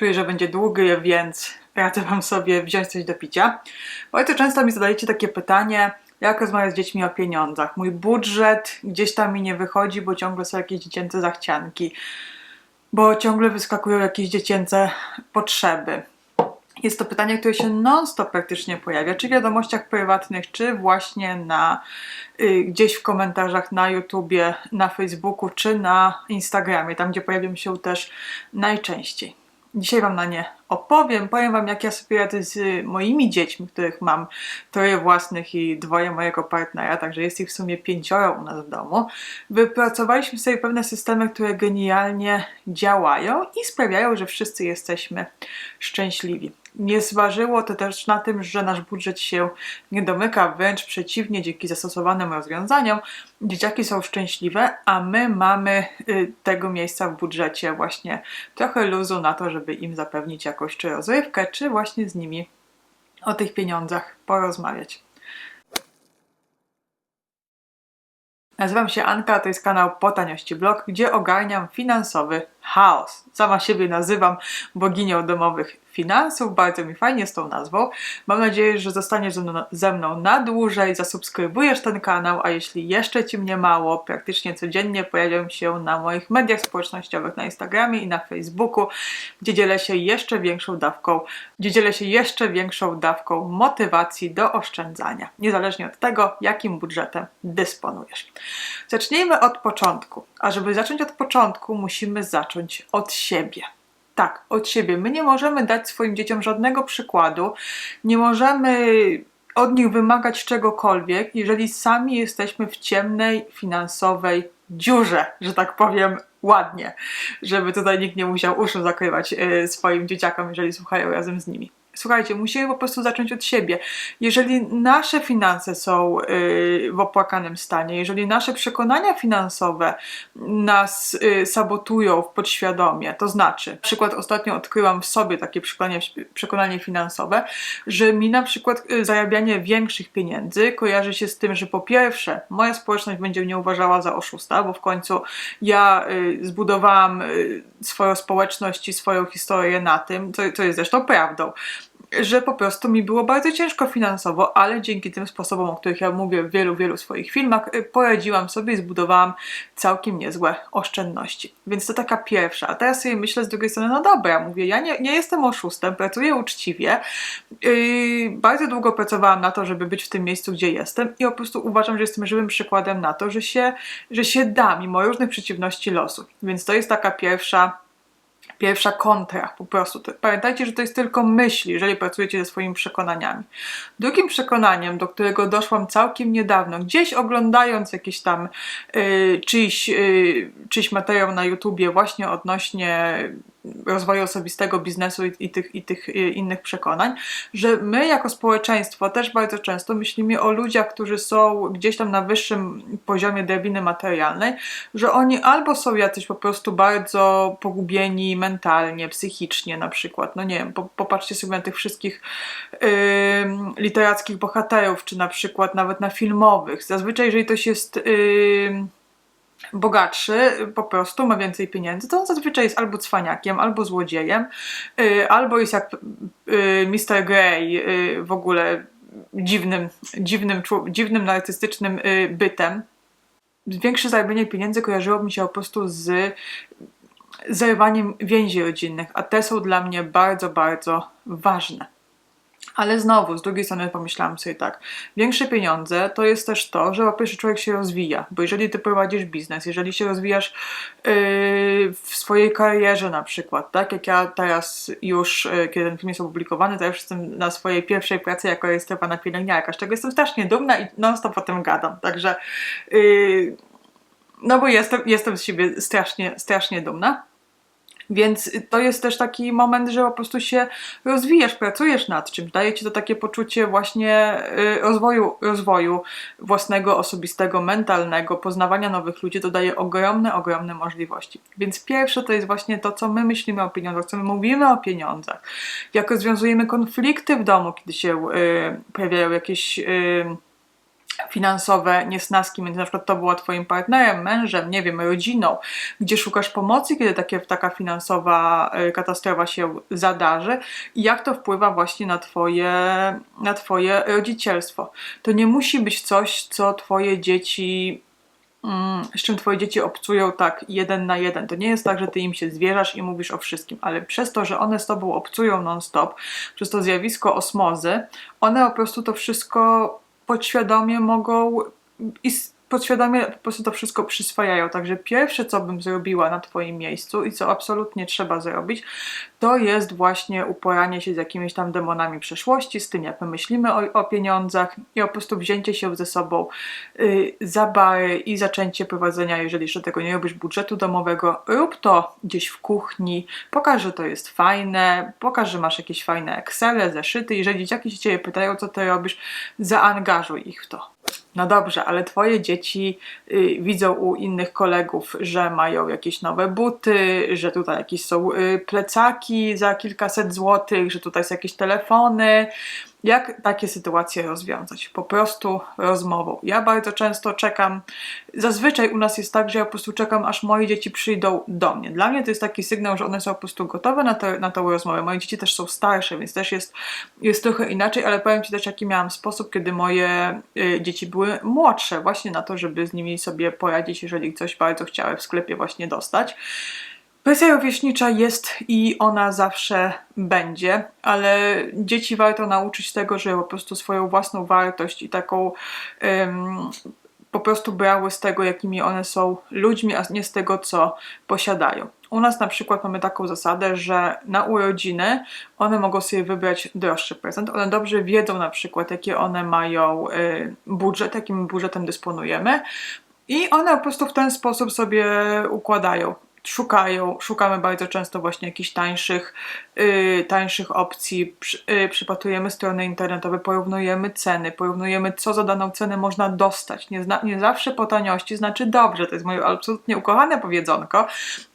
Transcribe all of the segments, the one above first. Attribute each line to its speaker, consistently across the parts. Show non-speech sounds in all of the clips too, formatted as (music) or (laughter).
Speaker 1: Czuję, że będzie długi, więc radzę Wam sobie wziąć coś do picia. Bardzo często mi zadajecie takie pytanie, jak rozmawiać z dziećmi o pieniądzach. Mój budżet gdzieś tam mi nie wychodzi, bo ciągle są jakieś dziecięce zachcianki, bo ciągle wyskakują jakieś dziecięce potrzeby. Jest to pytanie, które się non-stop praktycznie pojawia, czy w wiadomościach prywatnych, czy właśnie na y, gdzieś w komentarzach na YouTubie, na Facebooku, czy na Instagramie, tam gdzie pojawią się też najczęściej. Dzisiaj Wam na nie opowiem, powiem Wam, jak ja sobie radzę z moimi dziećmi, których mam troje własnych i dwoje mojego partnera, także jest ich w sumie pięcioro u nas w domu. Wypracowaliśmy sobie pewne systemy, które genialnie działają i sprawiają, że wszyscy jesteśmy szczęśliwi. Nie zważyło to też na tym, że nasz budżet się nie domyka, wręcz przeciwnie, dzięki zastosowanym rozwiązaniom dzieciaki są szczęśliwe, a my mamy y, tego miejsca w budżecie właśnie trochę luzu na to, żeby im zapewnić jakąś czy rozrywkę, czy właśnie z nimi o tych pieniądzach porozmawiać. Nazywam się Anka, to jest kanał Po Taniości Blog, gdzie ogarniam finansowy chaos. Sama siebie nazywam boginią domowych finansów, bardzo mi fajnie z tą nazwą. Mam nadzieję, że zostaniesz ze mną, na dłużej, zasubskrybujesz ten kanał, a jeśli jeszcze Ci mnie mało, praktycznie codziennie pojawiam się na moich mediach społecznościowych, na Instagramie i na Facebooku, gdzie dzielę się jeszcze większą dawką, gdzie dzielę się jeszcze większą dawką motywacji do oszczędzania, niezależnie od tego, jakim budżetem dysponujesz. Zacznijmy od początku. A żeby zacząć od początku, musimy zacząć od siebie tak, od siebie. My nie możemy dać swoim dzieciom żadnego przykładu, nie możemy od nich wymagać czegokolwiek, jeżeli sami jesteśmy w ciemnej finansowej dziurze, że tak powiem ładnie, żeby tutaj nikt nie musiał uszu zakrywać y, swoim dzieciakom, jeżeli słuchają razem z nimi. Słuchajcie, musimy po prostu zacząć od siebie. Jeżeli nasze finanse są yy, w opłakanym stanie, jeżeli nasze przekonania finansowe nas yy, sabotują w podświadomie, to znaczy, przykład ostatnio odkryłam w sobie takie przekonanie, przekonanie finansowe, że mi na przykład yy, zarabianie większych pieniędzy kojarzy się z tym, że po pierwsze, moja społeczność będzie mnie uważała za oszusta, bo w końcu ja y, zbudowałam y, swoją społeczność i swoją historię na tym, co, co jest zresztą prawdą że po prostu mi było bardzo ciężko finansowo, ale dzięki tym sposobom, o których ja mówię w wielu, wielu swoich filmach, y, poradziłam sobie i zbudowałam całkiem niezłe oszczędności. Więc to taka pierwsza. A teraz sobie myślę z drugiej strony, no dobra, mówię, ja nie, nie jestem oszustem, pracuję uczciwie. Yy, bardzo długo pracowałam na to, żeby być w tym miejscu, gdzie jestem i po prostu uważam, że jestem żywym przykładem na to, że się, że się da, mimo różnych przeciwności losu. Więc to jest taka pierwsza Pierwsza kontra, po prostu. Pamiętajcie, że to jest tylko myśl, jeżeli pracujecie ze swoimi przekonaniami. Drugim przekonaniem, do którego doszłam całkiem niedawno, gdzieś oglądając jakiś tam yy, czyjś, yy, czyjś materiał na YouTubie właśnie odnośnie rozwoju osobistego, biznesu i, i, tych, i tych i innych przekonań, że my jako społeczeństwo też bardzo często myślimy o ludziach, którzy są gdzieś tam na wyższym poziomie drabiny materialnej, że oni albo są jacyś po prostu bardzo pogubieni mentalnie, psychicznie na przykład, no nie wiem, po, popatrzcie sobie na tych wszystkich yy, literackich bohaterów, czy na przykład nawet na filmowych. Zazwyczaj, jeżeli ktoś jest yy, bogatszy, po prostu ma więcej pieniędzy, to on zazwyczaj jest albo cwaniakiem, albo złodziejem, yy, albo jest jak yy, Mr. Grey yy, w ogóle dziwnym, dziwnym, dziwnym narcystycznym bytem. Większe zarabianie pieniędzy kojarzyło mi się po prostu z zerwaniem więzi rodzinnych, a te są dla mnie bardzo, bardzo ważne. Ale znowu, z drugiej strony pomyślałam sobie tak, większe pieniądze to jest też to, że po pierwsze człowiek się rozwija, bo jeżeli ty prowadzisz biznes, jeżeli się rozwijasz yy, w swojej karierze na przykład, tak jak ja teraz już, yy, kiedy ten film jest opublikowany, to już jestem na swojej pierwszej pracy jako rejestrowana pielęgniarka, z czego jestem strasznie dumna i non stop o tym gadam, także yy, no bo jestem, jestem z siebie strasznie, strasznie dumna. Więc to jest też taki moment, że po prostu się rozwijasz, pracujesz nad czymś, daje ci to takie poczucie właśnie y, rozwoju, rozwoju własnego, osobistego, mentalnego, poznawania nowych ludzi, to daje ogromne, ogromne możliwości. Więc pierwsze to jest właśnie to, co my myślimy o pieniądzach, co my mówimy o pieniądzach, jak rozwiązujemy konflikty w domu, kiedy się y, pojawiają jakieś y, finansowe niesnaski między na przykład tobą a twoim partnerem, mężem, nie wiem, rodziną, gdzie szukasz pomocy, kiedy takie, taka finansowa y, katastrofa się zadarzy i jak to wpływa właśnie na twoje, na twoje rodzicielstwo. To nie musi być coś, co twoje dzieci mm, z czym twoje dzieci obcują tak jeden na jeden. To nie jest tak, że ty im się zwierzasz i mówisz o wszystkim, ale przez to, że one z tobą obcują non-stop, przez to zjawisko osmozy, one po prostu to wszystko podświadomie mogą podświadomie po prostu to wszystko przyswajają. Także pierwsze, co bym zrobiła na Twoim miejscu i co absolutnie trzeba zrobić, to jest właśnie uporanie się z jakimiś tam demonami przeszłości, z tym, jak my myślimy o, o pieniądzach i po prostu wzięcie się ze sobą yy, za bary i zaczęcie prowadzenia, jeżeli jeszcze tego nie robisz, budżetu domowego. Rób to gdzieś w kuchni, pokaż, że to jest fajne, pokaż, że masz jakieś fajne Excele, zeszyty. Jeżeli dzieciaki się Ciebie pytają, co Ty robisz, zaangażuj ich w to. No dobrze, ale twoje dzieci y, widzą u innych kolegów, że mają jakieś nowe buty, że tutaj jakieś są y, plecaki za kilkaset złotych, że tutaj są jakieś telefony, jak takie sytuacje rozwiązać? Po prostu rozmową. Ja bardzo często czekam, zazwyczaj u nas jest tak, że ja po prostu czekam, aż moje dzieci przyjdą do mnie. Dla mnie to jest taki sygnał, że one są po prostu gotowe na, te, na tą rozmowę. Moje dzieci też są starsze, więc też jest, jest trochę inaczej, ale powiem Ci też, jaki miałam sposób, kiedy moje y, dzieci były młodsze, właśnie na to, żeby z nimi sobie poradzić, jeżeli coś bardzo chciały w sklepie właśnie dostać. Presja rówieśnicza jest i ona zawsze będzie, ale dzieci warto nauczyć tego, że po prostu swoją własną wartość i taką um, po prostu brały z tego, jakimi one są ludźmi, a nie z tego, co posiadają. U nas na przykład mamy taką zasadę, że na urodziny one mogą sobie wybrać droższy prezent. One dobrze wiedzą na przykład, jakie one mają y, budżet, jakim budżetem dysponujemy. I one po prostu w ten sposób sobie układają szukają, szukamy bardzo często właśnie jakichś tańszych, yy, tańszych opcji, przy, yy, przypatrujemy strony internetowe, porównujemy ceny, porównujemy co za daną cenę można dostać. Nie, zna, nie zawsze po taniości znaczy dobrze, to jest moje absolutnie ukochane powiedzonko,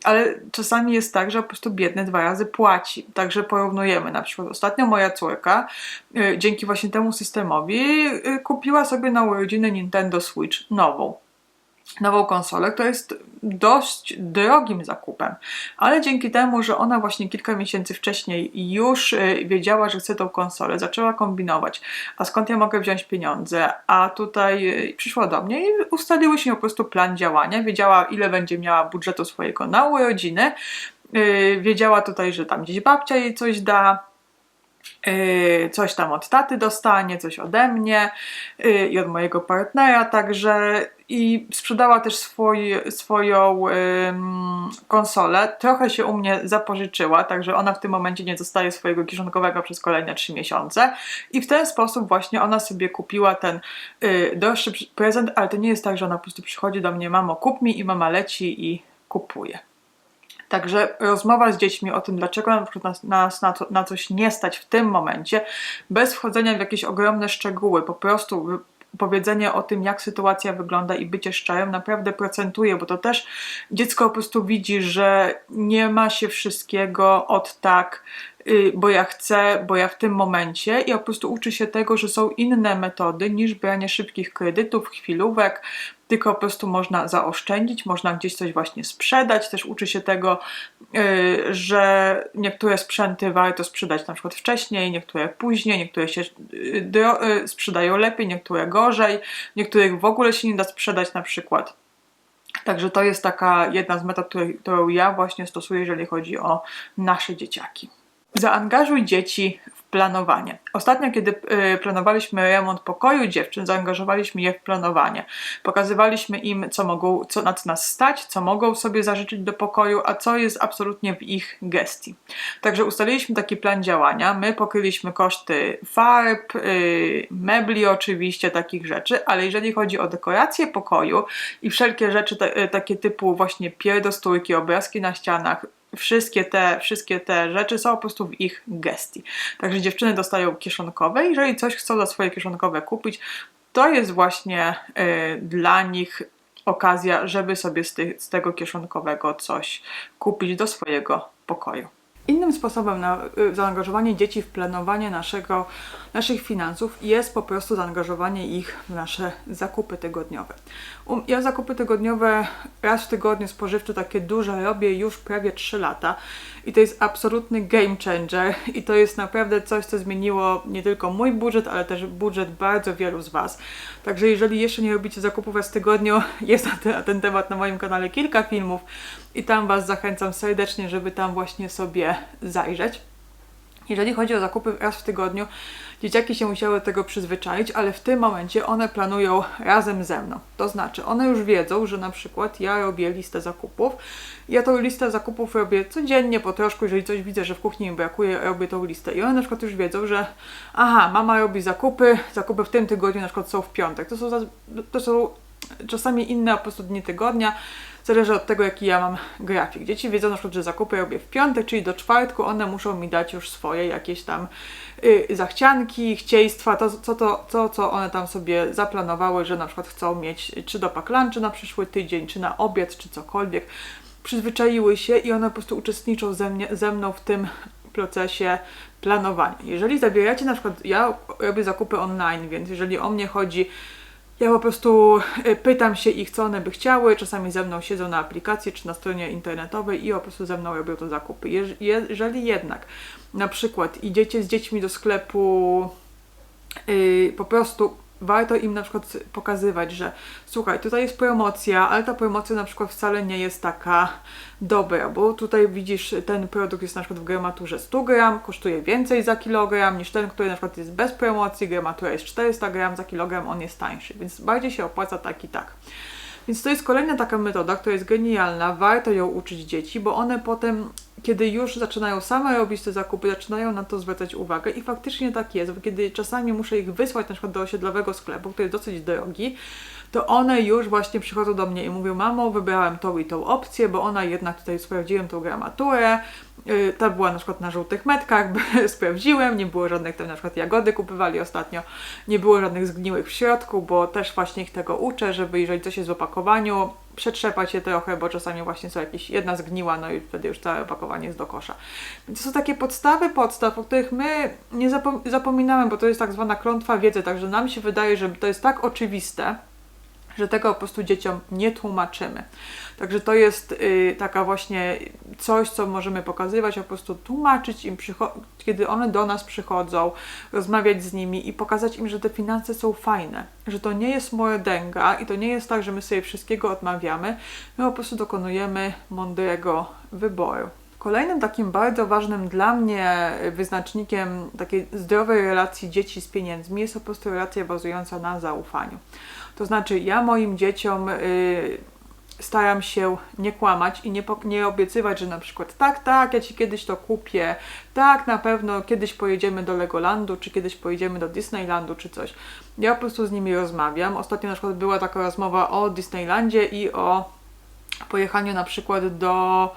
Speaker 1: ale czasami jest tak, że po prostu biedny dwa razy płaci. Także porównujemy. Na przykład ostatnio moja córka yy, dzięki właśnie temu systemowi y, kupiła sobie na urodziny Nintendo Switch nową nową konsolę, która jest dość drogim zakupem, ale dzięki temu, że ona właśnie kilka miesięcy wcześniej już y, wiedziała, że chce tą konsolę, zaczęła kombinować, a skąd ja mogę wziąć pieniądze, a tutaj y, przyszła do mnie i ustaliłyśmy po prostu plan działania, wiedziała ile będzie miała budżetu swojego na urodziny, y, wiedziała tutaj, że tam gdzieś babcia jej coś da, coś tam od taty dostanie, coś ode mnie i od mojego partnera, także i sprzedała też swój, swoją ym, konsolę. Trochę się u mnie zapożyczyła, także ona w tym momencie nie dostaje swojego kieszonkowego przez kolejne 3 miesiące. I w ten sposób właśnie ona sobie kupiła ten y, droższy prezent, ale to nie jest tak, że ona po prostu przychodzi do mnie, mamo kup mi i mama leci i kupuje. Także rozmowa z dziećmi o tym, dlaczego na przykład nas, na, to, na coś nie stać w tym momencie, bez wchodzenia w jakieś ogromne szczegóły, po prostu powiedzenie o tym, jak sytuacja wygląda i bycie szczerym naprawdę procentuje, bo to też dziecko po prostu widzi, że nie ma się wszystkiego od tak, bo ja chcę, bo ja w tym momencie i po prostu uczy się tego, że są inne metody niż branie szybkich kredytów, chwilówek, tylko po prostu można zaoszczędzić, można gdzieś coś właśnie sprzedać. Też uczy się tego, yy, że niektóre sprzęty warto sprzedać na przykład wcześniej, niektóre później, niektóre się yy, sprzedają lepiej, niektóre gorzej, niektórych w ogóle się nie da sprzedać na przykład. Także to jest taka jedna z metod, którą ja właśnie stosuję, jeżeli chodzi o nasze dzieciaki. Zaangażuj dzieci w planowanie. Ostatnio, kiedy y, planowaliśmy remont pokoju dziewczyn, zaangażowaliśmy je w planowanie. Pokazywaliśmy im, co mogą, co, na co nas stać, co mogą sobie zażyczyć do pokoju, a co jest absolutnie w ich gestii. Także ustaliliśmy taki plan działania. My pokryliśmy koszty farb, y, mebli oczywiście, takich rzeczy, ale jeżeli chodzi o dekorację pokoju i wszelkie rzeczy y, takie typu właśnie pierdostójki, obrazki na ścianach, wszystkie te, wszystkie te rzeczy są po prostu w ich gestii. Także dziewczyny dostają kieszonkowe. Jeżeli coś chcą za swoje kieszonkowe kupić, to jest właśnie y, dla nich okazja, żeby sobie z, z tego kieszonkowego coś kupić do swojego pokoju. Innym sposobem na y, zaangażowanie dzieci w planowanie naszego, naszych finansów jest po prostu zaangażowanie ich w nasze zakupy tygodniowe. Um, ja zakupy tygodniowe raz w tygodniu spożywcze takie duże robię już prawie 3 lata i to jest absolutny game changer i to jest naprawdę coś, co zmieniło nie tylko mój budżet, ale też budżet bardzo wielu z Was. Także jeżeli jeszcze nie robicie zakupów raz w tygodniu, (laughs) jest na ten, na ten temat na moim kanale kilka filmów i tam Was zachęcam serdecznie, żeby tam właśnie sobie zajrzeć. Jeżeli chodzi o zakupy raz w tygodniu, dzieciaki się musiały do tego przyzwyczaić, ale w tym momencie one planują razem ze mną. To znaczy, one już wiedzą, że na przykład ja robię listę zakupów. Ja tą listę zakupów robię codziennie po troszku, jeżeli coś widzę, że w kuchni mi brakuje, robię tą listę. I one na przykład już wiedzą, że aha, mama robi zakupy, zakupy w tym tygodniu na przykład są w piątek. To są, to są czasami inne po prostu dni tygodnia. Zależy od tego, jaki ja mam grafik. Dzieci wiedzą na przykład, że zakupy robię w piątek, czyli do czwartku one muszą mi dać już swoje jakieś tam y, zachcianki, chcieństwa, to, co, to, to, co one tam sobie zaplanowały, że na przykład chcą mieć czy do paklanczy na przyszły tydzień, czy na obiad, czy cokolwiek. Przyzwyczaiły się i one po prostu uczestniczą ze, mnie, ze mną w tym procesie planowania. Jeżeli zabieracie na przykład, ja robię zakupy online, więc jeżeli o mnie chodzi, ja po prostu y, pytam się ich, co one by chciały. Czasami ze mną siedzą na aplikacji czy na stronie internetowej i po prostu ze mną robią to zakupy. Jeż- Jeżeli jednak na przykład idziecie z dziećmi do sklepu, yy, po prostu warto im na przykład pokazywać, że słuchaj, tutaj jest promocja, ale ta promocja na przykład wcale nie jest taka dobra, bo tutaj widzisz, ten produkt jest na przykład w gramaturze 100 gram, kosztuje więcej za kilogram niż ten, który na przykład jest bez promocji, gramatura jest 400 gram za kilogram, on jest tańszy, więc bardziej się opłaca tak i tak. Więc to jest kolejna taka metoda, która jest genialna, warto ją uczyć dzieci, bo one potem, kiedy już zaczynają same robić te zakupy, zaczynają na to zwracać uwagę i faktycznie tak jest, bo kiedy czasami muszę ich wysłać na przykład do osiedlowego sklepu, który jest dosyć drogi, to one już właśnie przychodzą do mnie i mówią, mamo, wybrałem tą i tą opcję, bo ona jednak tutaj sprawdziłem tą gramaturę, yy, ta była na przykład na żółtych metkach, (laughs) sprawdziłem, nie było żadnych tam na przykład jagody kupywali ostatnio, nie było żadnych zgniłych w środku, bo też właśnie ich tego uczę, żeby jeżeli coś jest w opakowaniu, przetrzepać je trochę, bo czasami właśnie są jakieś, jedna zgniła, no i wtedy już całe opakowanie jest do kosza. Więc to są takie podstawy podstaw, o których my nie zapom- zapominamy, bo to jest tak zwana klątwa wiedzy, także nam się wydaje, że to jest tak oczywiste, że tego po prostu dzieciom nie tłumaczymy. Także to jest y, taka właśnie coś, co możemy pokazywać, a po prostu tłumaczyć im, kiedy one do nas przychodzą, rozmawiać z nimi i pokazać im, że te finanse są fajne, że to nie jest mordęga i to nie jest tak, że my sobie wszystkiego odmawiamy, my po prostu dokonujemy mądrego wyboru. Kolejnym takim bardzo ważnym dla mnie wyznacznikiem takiej zdrowej relacji dzieci z pieniędzmi jest po prostu relacja bazująca na zaufaniu. To znaczy, ja moim dzieciom y, staram się nie kłamać i nie, nie obiecywać, że na przykład tak, tak, ja ci kiedyś to kupię, tak, na pewno kiedyś pojedziemy do Legolandu, czy kiedyś pojedziemy do Disneylandu, czy coś. Ja po prostu z nimi rozmawiam. Ostatnio na przykład była taka rozmowa o Disneylandzie i o pojechaniu na przykład do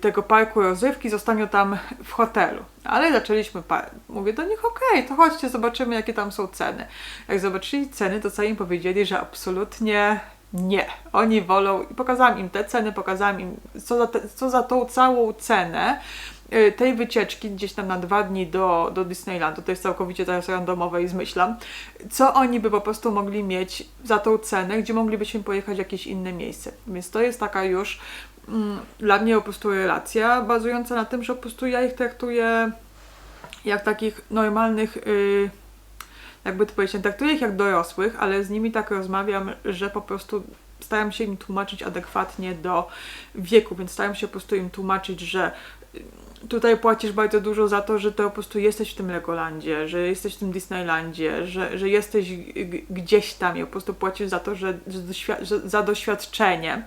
Speaker 1: tego parku rozrywki, zostaniu tam w hotelu. Ale zaczęliśmy, mówię do nich, okej, to chodźcie, zobaczymy jakie tam są ceny. Jak zobaczyli ceny, to sami im powiedzieli, że absolutnie nie. Oni wolą, i pokazałam im te ceny, pokazałam im, co za, te, co za tą całą cenę y, tej wycieczki gdzieś tam na dwa dni do, do Disneylandu, to jest całkowicie teraz randomowe i zmyślam, co oni by po prostu mogli mieć za tą cenę, gdzie moglibyśmy pojechać w jakieś inne miejsce. Więc to jest taka już dla mnie po prostu relacja bazująca na tym, że po prostu ja ich traktuję jak takich normalnych, y, jakby to powiedzieć, traktuję ich jak dorosłych, ale z nimi tak rozmawiam, że po prostu staram się im tłumaczyć adekwatnie do wieku, więc staram się po prostu im tłumaczyć, że tutaj płacisz bardzo dużo za to, że to po prostu jesteś w tym Legolandzie, że jesteś w tym Disneylandzie, że, że jesteś gdzieś tam i po prostu płacisz za to, że, że, za doświadczenie.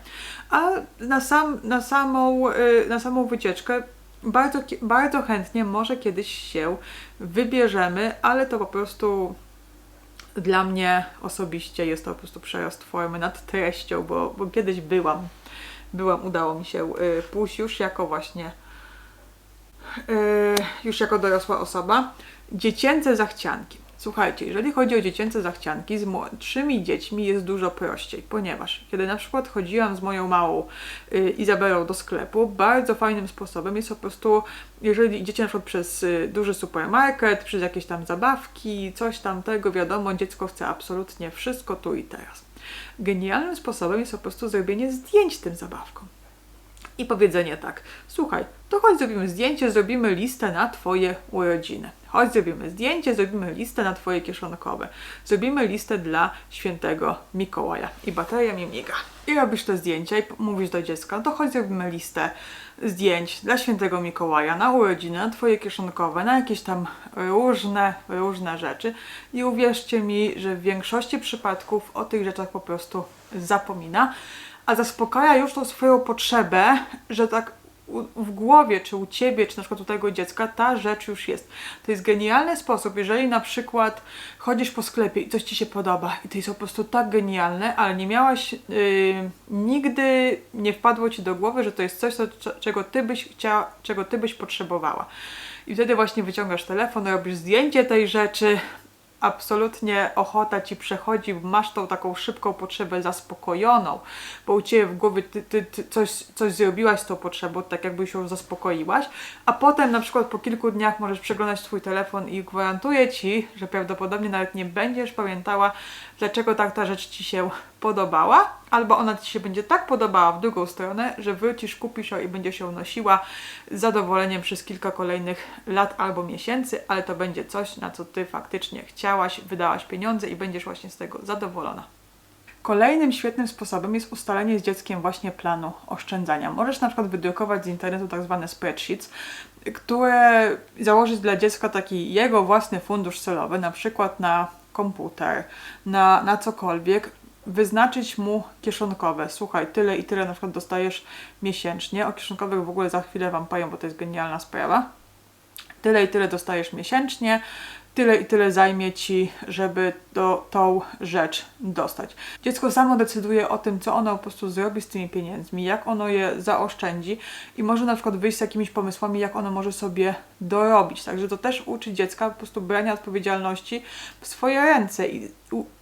Speaker 1: A na, sam, na, samą, y, na samą wycieczkę bardzo, bardzo chętnie może kiedyś się wybierzemy, ale to po prostu dla mnie osobiście jest to po prostu przerost formy nad treścią, bo, bo kiedyś byłam, byłam, udało mi się y, pójść już jako właśnie już jako dorosła osoba. Dziecięce zachcianki. Słuchajcie, jeżeli chodzi o dziecięce zachcianki, z młodszymi dziećmi jest dużo prościej, ponieważ kiedy na przykład chodziłam z moją małą y, Izabelą do sklepu, bardzo fajnym sposobem jest po prostu, jeżeli idziecie na przykład przez y, duży supermarket, przez jakieś tam zabawki, coś tamtego, wiadomo, dziecko chce absolutnie wszystko tu i teraz. Genialnym sposobem jest po prostu zrobienie zdjęć tym zabawkom i powiedzenie tak: Słuchaj, to chodź zrobimy zdjęcie, zrobimy listę na Twoje urodziny. Chodź zrobimy zdjęcie, zrobimy listę na Twoje kieszonkowe. Zrobimy listę dla świętego Mikołaja. I bateria mi miga. I robisz to zdjęcie i mówisz do dziecka, to chodź zrobimy listę zdjęć dla świętego Mikołaja na urodziny, na Twoje kieszonkowe, na jakieś tam różne, różne rzeczy. I uwierzcie mi, że w większości przypadków o tych rzeczach po prostu zapomina a zaspokaja już tą swoją potrzebę, że tak w głowie, czy u ciebie, czy na przykład u tego dziecka, ta rzecz już jest. To jest genialny sposób, jeżeli na przykład chodzisz po sklepie i coś ci się podoba i to jest po prostu tak genialne, ale nie miałaś, yy, nigdy nie wpadło ci do głowy, że to jest coś, co, czego ty byś chciała, czego ty byś potrzebowała. I wtedy właśnie wyciągasz telefon, robisz zdjęcie tej rzeczy, absolutnie ochota ci przechodzi, masz tą taką szybką potrzebę zaspokojoną, bo u ciebie w głowie ty, ty, ty coś, coś zrobiłaś z tą potrzebą, tak jakbyś ją zaspokoiłaś, a potem na przykład po kilku dniach możesz przeglądać swój telefon i gwarantuję ci, że prawdopodobnie nawet nie będziesz pamiętała, dlaczego tak ta rzecz ci się podobała, albo ona Ci się będzie tak podobała w drugą stronę, że wrócisz, kupisz ją i będziesz ją nosiła z zadowoleniem przez kilka kolejnych lat albo miesięcy, ale to będzie coś, na co Ty faktycznie chciałaś, wydałaś pieniądze i będziesz właśnie z tego zadowolona. Kolejnym świetnym sposobem jest ustalenie z dzieckiem właśnie planu oszczędzania. Możesz na przykład wydrukować z internetu tak zwane spreadsheets, które założyć dla dziecka taki jego własny fundusz celowy, na przykład na komputer, na, na cokolwiek, wyznaczyć mu kieszonkowe. Słuchaj, tyle i tyle na przykład dostajesz miesięcznie. O kieszonkowych w ogóle za chwilę Wam powiem, bo to jest genialna sprawa. Tyle i tyle dostajesz miesięcznie tyle i tyle zajmie ci, żeby do, tą rzecz dostać. Dziecko samo decyduje o tym, co ono po prostu zrobi z tymi pieniędzmi, jak ono je zaoszczędzi i może na przykład wyjść z jakimiś pomysłami, jak ono może sobie dorobić. Także to też uczy dziecka po prostu brania odpowiedzialności w swoje ręce i,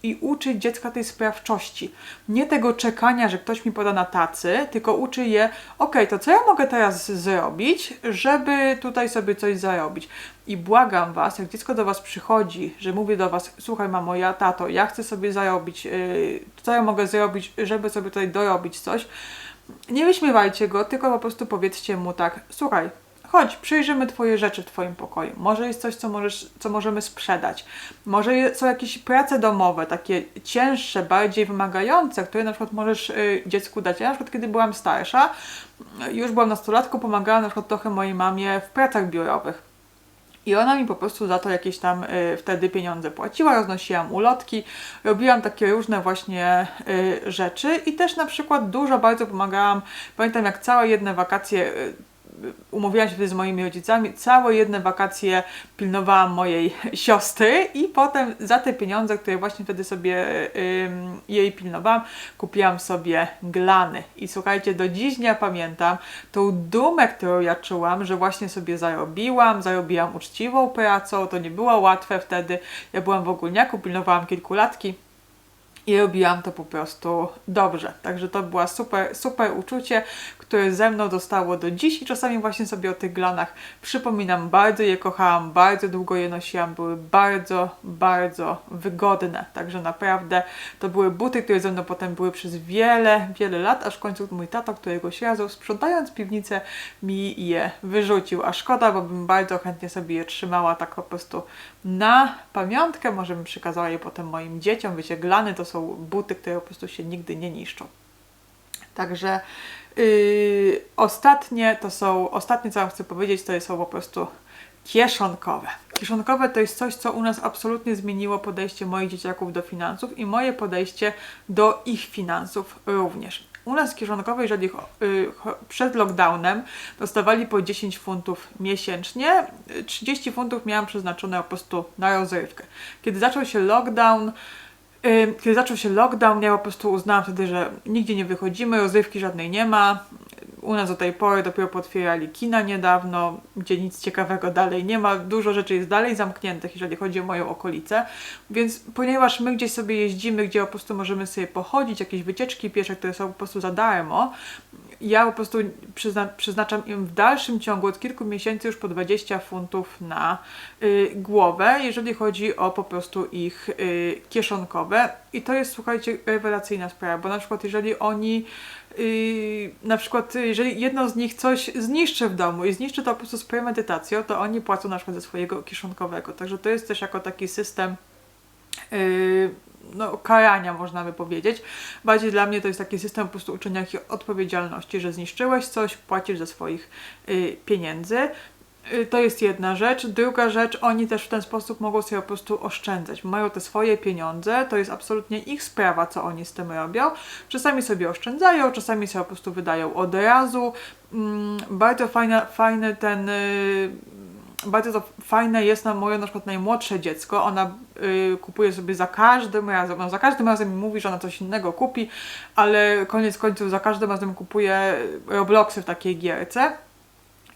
Speaker 1: i uczy dziecka tej sprawczości. Nie tego czekania, że ktoś mi poda na tacy, tylko uczy je, ok, to co ja mogę teraz zrobić, żeby tutaj sobie coś zarobić. I błagam Was, jak dziecko do Was przychodzi, że mówię do Was, słuchaj mamo, ja tato, ja chcę sobie zarobić, yy, co ja mogę zrobić, żeby sobie tutaj dorobić coś, nie wyśmiewajcie go, tylko po prostu powiedzcie mu tak, słuchaj, chodź, przyjrzymy Twoje rzeczy w Twoim pokoju. Może jest coś, co, możesz, co możemy sprzedać. Może są jakieś prace domowe, takie cięższe, bardziej wymagające, które na przykład możesz y, dziecku dać. Ja na przykład, kiedy byłam starsza, już byłam nastolatką, pomagałam na przykład trochę mojej mamie w pracach biurowych. I ona mi po prostu za to jakieś tam y, wtedy pieniądze płaciła, roznosiłam ulotki, robiłam takie różne właśnie y, rzeczy i też na przykład dużo bardzo pomagałam. Pamiętam jak całe jedne wakacje y, umówiłam się z moimi rodzicami, całe jedne wakacje pilnowałam mojej (laughs) siostry i potem za te pieniądze, które właśnie wtedy sobie jej pilnowałam, kupiłam sobie glany. I słuchajcie, do dziś dnia pamiętam tą dumę, którą ja czułam, że właśnie sobie zarobiłam, zarobiłam uczciwą pracą, to nie było łatwe wtedy. Ja byłam w ogólniaku, pilnowałam kilkulatki i robiłam to po prostu dobrze. Także to była super, super uczucie, które ze mną dostało do dziś i czasami właśnie sobie o tych glanach przypominam. Bardzo je kochałam, bardzo długo je nosiłam, były bardzo, bardzo wygodne. Także naprawdę to były buty, które ze mną potem były przez wiele, wiele lat, aż w końcu mój tato któregoś razu sprzątając piwnicę mi je wyrzucił. A szkoda, bo bym bardzo chętnie sobie je trzymała tak po prostu na pamiątkę. Może bym przekazała je potem moim dzieciom. Wiecie, glany to są buty, które po prostu się nigdy nie niszczą. Także Yy, ostatnie to są, ostatnie co Wam chcę powiedzieć, to są po prostu kieszonkowe. Kieszonkowe to jest coś, co u nas absolutnie zmieniło podejście moich dzieciaków do finansów i moje podejście do ich finansów również. U nas kieszonkowe, jeżeli yy, przed lockdownem dostawali po 10 funtów miesięcznie, 30 funtów miałam przeznaczone po prostu na rozrywkę. Kiedy zaczął się lockdown, kiedy zaczął się lockdown, ja po prostu uznałam wtedy, że nigdzie nie wychodzimy, rozrywki żadnej nie ma. U nas do tej pory dopiero potwierali kina niedawno, gdzie nic ciekawego dalej nie ma. Dużo rzeczy jest dalej zamkniętych, jeżeli chodzi o moją okolicę. Więc ponieważ my gdzieś sobie jeździmy, gdzie po prostu możemy sobie pochodzić, jakieś wycieczki piesze, które są po prostu za darmo, ja po prostu przyzna, przeznaczam im w dalszym ciągu od kilku miesięcy już po 20 funtów na y, głowę, jeżeli chodzi o po prostu ich y, kieszonkowe. I to jest, słuchajcie, rewelacyjna sprawa, bo na przykład jeżeli oni Yy, na przykład, jeżeli jedno z nich coś zniszczy w domu i zniszczy to po prostu z premedytacją, to oni płacą na przykład ze swojego kieszonkowego. Także to jest też jako taki system yy, no, karania, można by powiedzieć. Bardziej dla mnie to jest taki system po prostu uczenia odpowiedzialności, że zniszczyłeś coś, płacisz ze swoich yy, pieniędzy. Y, To jest jedna rzecz. Druga rzecz, oni też w ten sposób mogą sobie po prostu oszczędzać. Mają te swoje pieniądze, to jest absolutnie ich sprawa, co oni z tym robią. Czasami sobie oszczędzają, czasami sobie po prostu wydają od razu. Mm, bardzo fajna, fajny ten. y, bardzo to fajne jest na moje na przykład najmłodsze dziecko. Ona y, kupuje sobie za każdym razem, no za każdym razem mi mówi, że ona coś innego kupi, ale koniec końców za każdym razem kupuje Robloxy w takiej gierce.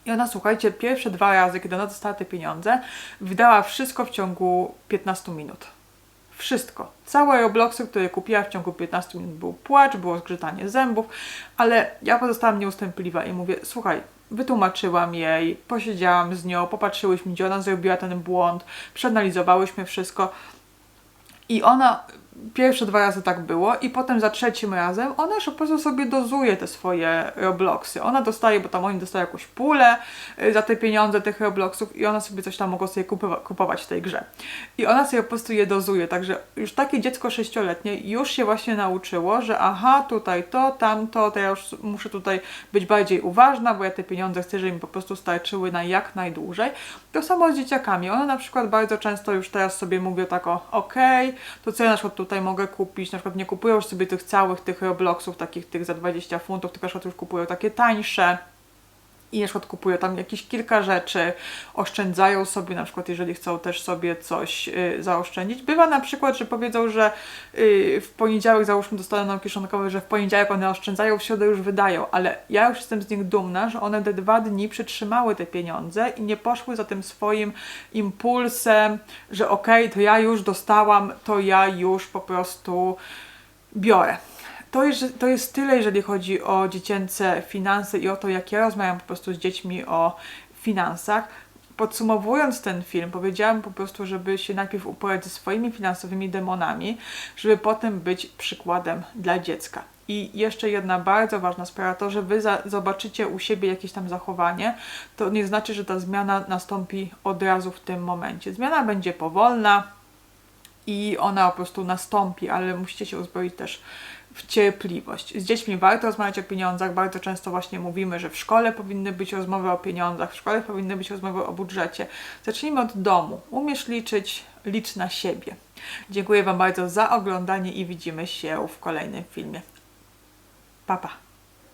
Speaker 1: I ona, słuchajcie, pierwsze dwa razy, kiedy ona dostała te pieniądze, wydała wszystko w ciągu 15 minut. Wszystko. Całe Robloxy, które kupiła w ciągu 15 minut, był płacz, było zgrzytanie zębów, ale ja pozostałam nieustępliwa i mówię, słuchaj, wytłumaczyłam jej, posiedziałam z nią, popatrzyłyśmy, gdzie ona zrobiła ten błąd, przeanalizowałyśmy wszystko i ona pierwsze dwa razy tak było i potem za trzecim razem ona już po prostu sobie dozuje te swoje Robloxy. Ona dostaje, bo tam oni dostają jakąś pulę y, za te pieniądze tych Robloxów i ona sobie coś tam mogą sobie kupowa- kupować w tej grze. I ona sobie po prostu je dozuje, także już takie dziecko sześcioletnie już się właśnie nauczyło, że aha, tutaj to, tamto, to ja już muszę tutaj być bardziej uważna, bo ja te pieniądze chcę, żeby mi po prostu starczyły na jak najdłużej. To samo z dzieciakami. One na przykład bardzo często już teraz sobie mówią tak o, okej, to co ja na przykład tutaj mogę kupić, na przykład nie kupują już sobie tych całych tych Robloxów, takich tych za 20 funtów, tylko na przykład już kupują takie tańsze i na przykład kupują tam jakieś kilka rzeczy, oszczędzają sobie, na przykład jeżeli chcą też sobie coś y, zaoszczędzić. Bywa na przykład, że powiedzą, że y, w poniedziałek załóżmy dostaną kieszonkowe, że w poniedziałek one oszczędzają, w środę już wydają, ale ja już jestem z nich dumna, że one te dwa dni przytrzymały te pieniądze i nie poszły za tym swoim impulsem, że okej, to ja już dostałam, to ja już po prostu biorę. To jest, to jest tyle, jeżeli chodzi o dziecięce finanse i o to, jak ja rozmawiam po prostu z dziećmi o finansach. Podsumowując ten film, powiedziałam po prostu, żeby się najpierw uporać ze swoimi finansowymi demonami, żeby potem być przykładem dla dziecka. I jeszcze jedna bardzo ważna sprawa, to, że wy zobaczycie u siebie jakieś tam zachowanie, to nie znaczy, że ta zmiana nastąpi od razu w tym momencie. Zmiana będzie powolna, i ona po prostu nastąpi, ale musicie się uzbroić też w cierpliwość. Z dziećmi warto rozmawiać o pieniądzach. Bardzo często właśnie mówimy, że w szkole powinny być rozmowy o pieniądzach, w szkole powinny być rozmowy o budżecie. Zacznijmy od domu. Umiesz liczyć, licz na siebie. Dziękuję Wam bardzo za oglądanie i widzimy się w kolejnym filmie. Pa, pa.